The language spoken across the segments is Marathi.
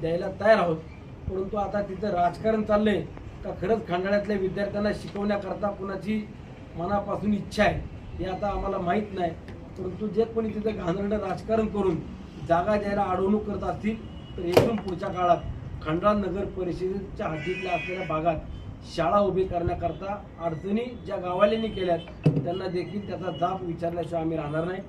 द्यायला तयार आहोत. परंतु आता तिथं राजकारण चाललंय. का खरंच खंडाळ्यातल्या विद्यार्थ्यांना शिकवण्याकरता कुणाची मनापासून इच्छा आहे हे आता आम्हाला माहीत नाही. परंतु जे कोणी तिथं घाणरणं राजकारण करून जागा द्यायला अडवणूक करत असतील तर एकूण पुढच्या काळात खंडाळा नगर परिषदेच्या हद्दीतल्या असलेल्या भागात शाळा उभी करण्याकरता अडचणी ज्या गावाल्यांनी केल्यात त्यांना देखील त्याचा जाब विचारल्याशिवाय आम्ही राहणार नाही.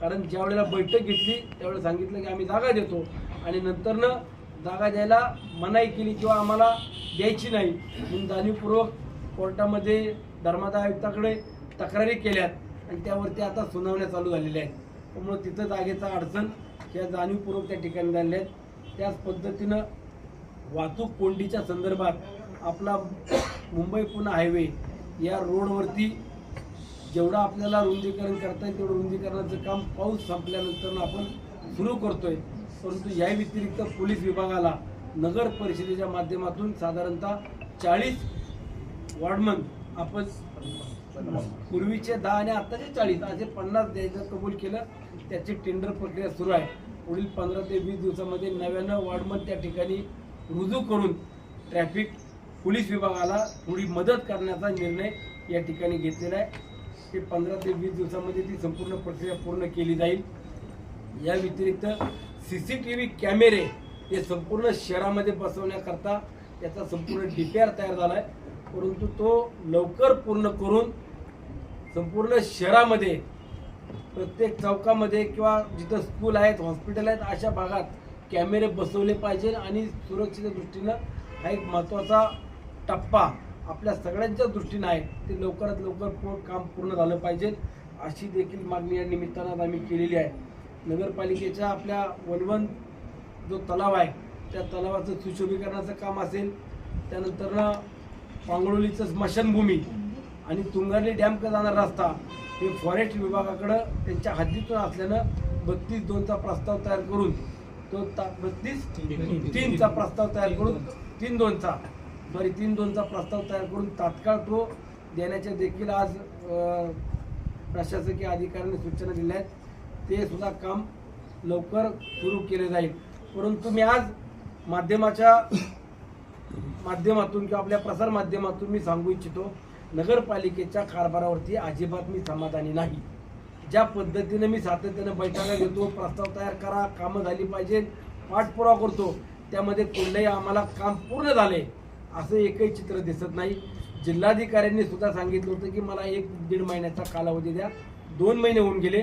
कारण ज्यावेळेला बैठक घेतली त्यावेळेला सांगितलं की आम्ही जागा देतो. आणि नंतरनं जागा द्यायला मनाई केली किंवा आम्हाला द्यायची नाही. म्हणून जाणीवपूर्वक कोर्टामध्ये धर्मादाय आयुक्ताकडे तक्रारी केल्यात आणि त्यावरती आता सुनावण्या चालू झालेल्या आहेत. त्यामुळं तिथं जागेचा अडचण ह्या जाणीवपूर्वक त्या ठिकाणी झालेल्या आहेत. त्याच पद्धतीनं वाहतूक कोंडीच्या संदर्भात आपला मुंबई पुणे हायवे या रोडवरती जेवढं आपल्याला रुंदीकरण करता येईल तेवढं रुंदीकरणाचं काम पाऊस संपल्यानंतर आपण सुरू करतोय. परंतु या व्यतिरिक्त पोलीस विभागाला नगर परिषदेच्या माध्यमातून साधारणतः चाळीस वॉर्डमन आपण पूर्वीचे दहा आणि आत्ताचे चाळीस असे पन्नास द्यायचं कबूल केलं त्याची टेंडर प्रक्रिया सुरू आहे. पुढील पंधरा ते वीस दिवसामध्ये नव्यानं वॉर्डमन त्या ठिकाणी रुजू करून ट्रॅफिक पोलीस विभागाला थोडी मदत करण्याचा निर्णय या ठिकाणी घेतलेला आहे. ते पंधरा ते वीस दिवसामध्ये ती संपूर्ण प्रक्रिया पूर्ण केली जाईल. या व्यतिरिक्त सी सी टी व्ही कॅमेरे हे संपूर्ण शहरामध्ये बसवण्याकरता त्याचा संपूर्ण डी पी आर तयार झाला आहे परंतु तो लवकर पूर्ण करून संपूर्ण शहरामध्ये प्रत्येक चौकामध्ये किंवा जिथं स्कूल आहेत हॉस्पिटल आहेत अशा भागात कॅमेरे बसवले पाहिजे आणि सुरक्षेच्या दृष्टीनं हा एक महत्त्वाचा टप्पा आपल्या सगळ्यांच्या दृष्टीनं आहे. ते लवकरात लवकर पूर्ण काम पूर्ण झालं पाहिजे अशी देखील मागणी या निमित्तानं आम्ही केलेली आहे. नगरपालिकेच्या आपल्या वलवण जो तलाव आहे त्या तलावाचं सुशोभीकरणाचं काम असेल. त्यानंतर पांगळोलीचं स्मशानभूमी आणि तुंगारली डॅमकडे जाणारा रस्ता हे फॉरेस्ट विभागाकडं त्यांच्या हद्दीतून असल्यानं बत्तीस दोनचा प्रस्ताव तयार करून तो ता बत्तीस तीनचा प्रस्ताव तयार करून तीन दोनचा सॉरी तीन दोनचा प्रस्ताव तयार करून तात्काळ तो देण्याच्या देखील आज प्रशासकीय अधिकाऱ्यांनी सूचना दिल्या आहेत. ते सुद्धा काम लवकर सुरू केले जाईल. परंतु मी आज माध्यमाच्या माध्यमातून किंवा आपल्या प्रसार माध्यमातून मी सांगू इच्छितो नगरपालिकेच्या कारभारावरती अजिबात मी समाधानी नाही. ज्या पद्धतीने मी सातत्यानं बैठका घेतो प्रस्ताव तयार करा कामं झाली पाहिजे पाठपुरावा करतो त्यामध्ये कुठलंही आम्हाला काम पूर्ण झाले असं एकही चित्र दिसत नाही. जिल्हाधिकाऱ्यांनी सुद्धा सांगितलं होतं की मला एक दीड महिन्याचा कालावधी द्या. दोन महिने होऊन गेले.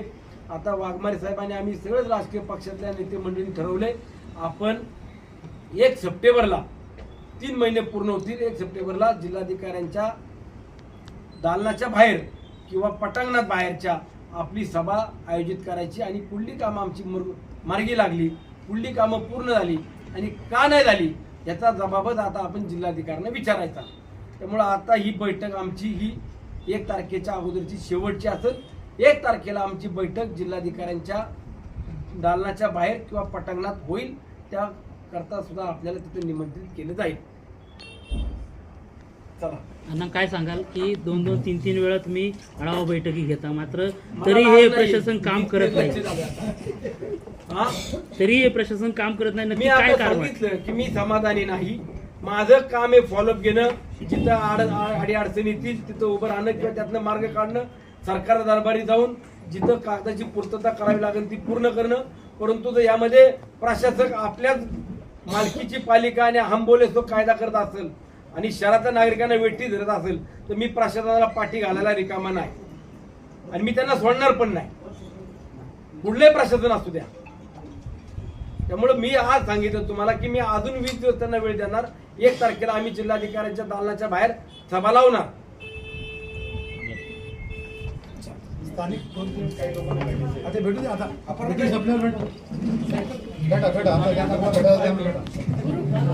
आता वाघमारे साहेबांनी आम्ही सगळेच राजकीय पक्षातल्या नेते मंडळी ठरवले. आपण एक सप्टेंबरला तीन महिने पूर्ण होतील एक सप्टेंबरला जिल्हाधिकाऱ्यांच्या दालनाच्या बाहेर किंवा पटांगणात बाहेरच्या आपली सभा आयोजित करायची आणि पुढली कामं आमची मर- मार्गी लागली पुढली कामं पूर्ण झाली आणि का नाही झाली याचा जबाबच आता आपण जिल्हाधिकाऱ्यांना विचारायचा. त्यामुळं आता ही बैठक आमची ही एक तारखेच्या अगोदरची शेवटची असेल. एक तारखेला आमची बैठक जिल्हाधिकाऱ्यांच्या दालनाच्या बाहेर किंवा पटांगणात होईल त्याकरता सुद्धा आपल्याला तिथे निमंत्रित केलं जाईल चला अण्णा काय सांगाल की दोन दोन तीन तीन वेळा तुम्ही आढावा बैठकी घेता मात्र तरी हे. प्रशासन काम करत नाही. हा? तरी हे प्रशासन काम करत नाही नक्की काय सांगितलं की मी समाधानी नाही माझं काम आहे फॉलोअप घेणं जिथं आड आडी अडचणी येतील तिथं उभं राहणं किंवा त्यातनं मार्ग काढणं सरकार दरबारी जाऊन जिथं कागदाची पूर्तता करावी लागेल ती पूर्ण करणं परंतु जर यामध्ये प्रशासक आपल्याच मालकीची पालिका आणि हंबोले तो कायदा करत असेल आणि शहरातल्या नागरिकांना वेठी धरत असेल तर मी प्रशासनाला पाठी घालायला रिकामा नाही. आणि मी त्यांना सोडणार पण नाही. कुठलंही प्रशासन असू द्या. त्यामुळे मी आज सांगितलं तुम्हाला की मी अजून वीस दिवस त्यांना वेळ देणार. एक तारखेला आम्ही जिल्हाधिकाऱ्यांच्या दालनाच्या बाहेर सभा लावणार. स्थानिक दोन तीन काही लोकांना. आता भेटू दे आता. आपण भेटू भेटा भेटा.